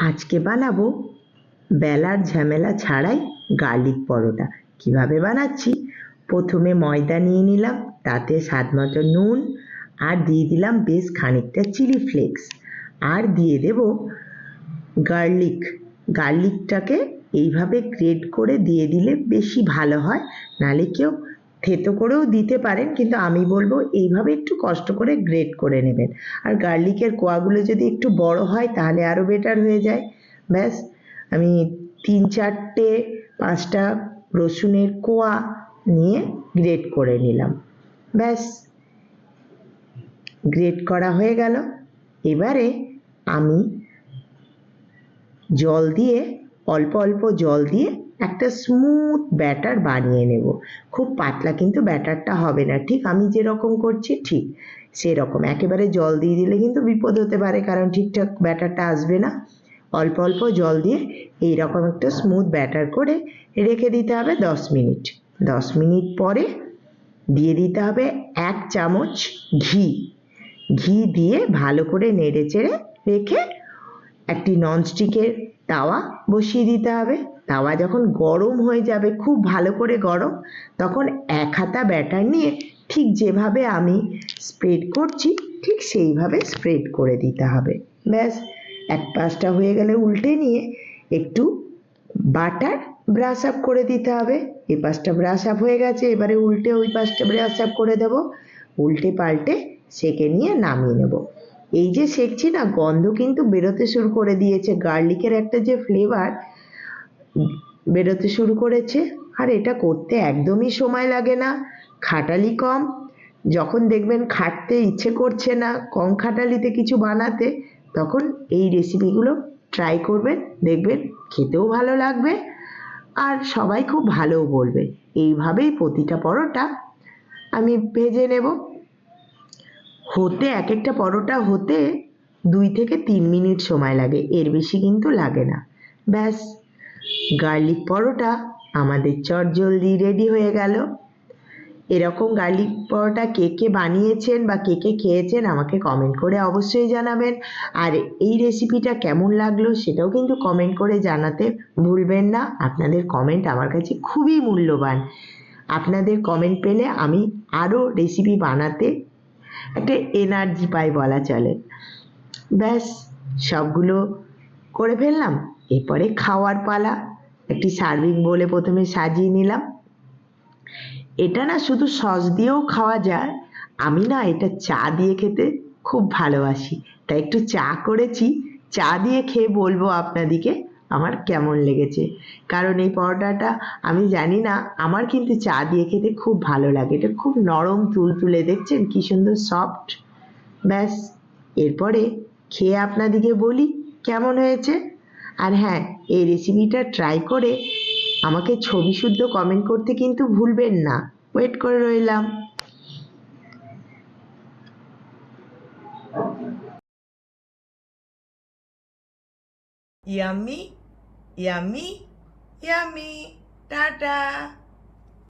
আজকে বানাবো বেলার ঝামেলা ছাড়াই গার্লিক পরোটা। কীভাবে বানাচ্ছি? প্রথমে ময়দা নিয়ে নিলাম, তাতে স্বাদ মতো নুন, আর দিয়ে দিলাম বেশ খানিকটা চিলি ফ্লেক্স। আর দিয়ে দেব গার্লিক। গার্লিকটাকে এইভাবে গ্রেট করে দিয়ে দিলে বেশি ভালো হয় নাহলে কেউ থেতো করেও দিতে পারেন, কিন্তু আমি বলব এইভাবে একটু কষ্ট করে গ্রেট করে নেবেন। আর গার্লিকের কোয়াগুলো যদি একটু বড় হয়, তাহলে আরও বেটার হয়ে যায়। ব্যাস, আমি তিন চারটে পাঁচটা রসুনের কোয়া নিয়ে গ্রেট করে নিলাম। ব্যাস গ্রেট করা হয়ে গেল। এবারে আমি জল দিয়ে অল্প অল্প জল দিয়ে একটা স্মুথ ব্যাটার বানিয়ে নেব। খুব পাতলা কিন্তু ব্যাটারটা হবে না। ঠিক আমি যেরকম করছি, ঠিক সেরকম। একেবারে জল দিয়ে দিলে কিন্তু বিপদ হতে পারে, কারণ ঠিকঠাক ব্যাটারটা আসবে না। অল্প অল্প জল দিয়ে এই রকম একটা স্মুথ ব্যাটার করে রেখে দিতে হবে দশ মিনিট। দশ মিনিট পরে দিয়ে দিতে হবে এক চামচ ঘি। ঘি দিয়ে ভালো করে নেড়ে চেড়ে রেখে একটি ননস্টিকের তাওয়া বসিয়ে দিতে হবে। তাওয়া যখন গরম হয়ে যাবে, খুব ভালো করে গরম, তখন এক হাতা ব্যাটার নিয়ে ঠিক যেভাবে আমি স্প্রেড করছি, ঠিক সেইভাবে স্প্রেড করে দিতে হবে। ব্যাস, এক পাশটা হয়ে গেলে উল্টে নিয়ে একটু বাটার ব্রাশ আপ করে দিতে হবে। এই পাশটা ব্রাশ আপ হয়ে গেছে, এবারে উল্টে ওই পাশটা ব্রাশ আপ করে দেব। উল্টে পাল্টে সেকে নিয়ে নামিয়ে নেব। এই যে সেকছি না, গন্ধ কিন্তু বেরোতে শুরু করে দিয়েছে। গার্লিকের একটা যে ফ্লেভার বেরোতে শুরু করেছে। আর এটা করতে একদমই সময় লাগে না, খাটালি কম। যখন দেখবেন খাটতে ইচ্ছে করছে না, কম খাটালিতে কিছু বানাতে, তখন এই রেসিপিগুলো ট্রাই করবেন, দেখবেন খেতেও ভালো লাগবে। আর সবাই খুব ভালোও বলবে। এইভাবেই প্রতিটা পরোটা আমি ভেজে নেব। হতে এক একটা পরোটা হতে দুই থেকে তিন মিনিট সময় লাগে। এর বেশি কিন্তু লাগে না। ব্যাস, গার্লিক পরোটা আমাদের চটজলদি রেডি হয়ে গেল। এরকম গার্লিক পরোটা কে কে বানিয়েছেন বা কে কে খেয়েছেন আমাকে কমেন্ট করে অবশ্যই জানাবেন। আর এই রেসিপিটা কেমন লাগল সেটাও কিন্তু কমেন্ট করে জানাতে ভুলবেন না। আপনাদের কমেন্ট আমার কাছে খুবই মূল্যবান। আপনাদের কমেন্ট পেলে আমি আরও রেসিপি বানাতে একটা এনার্জি পাই বলা চলে। ব্যাস, সবগুলো করে ফেললাম। এরপরে খাওয়ার পালা, একটি সার্ভিং বলে প্রথমে সাজিয়ে নিলাম। এটা না শুধু সস দিয়েও খাওয়া যায়, আমি না এটা চা দিয়ে খেতে খুব ভালোবাসি। তাই একটু চা করেছি, চা দিয়ে খেয়ে বলব আপনাদিকে আমার কেমন লেগেছে। কারণ এই পরোটাটা আমি জানি না, আমার কিন্তু চা দিয়ে খেতে খুব ভালো লাগে। এটা খুব নরম তুলতুলে, দেখছেন? কি সুন্দর সফট ব্যাস, এরপরে খেয়ে আপনাদিকে বলি কেমন হয়েছে। আর হ্যাঁ এই রেসিপিটা ট্রাই করে আমাকে ছবি শুদ্ধ কমেন্ট করতে কিন্তু ভুলবেন না। ওয়েট করে রইলাম। Yummy yummy yummy tata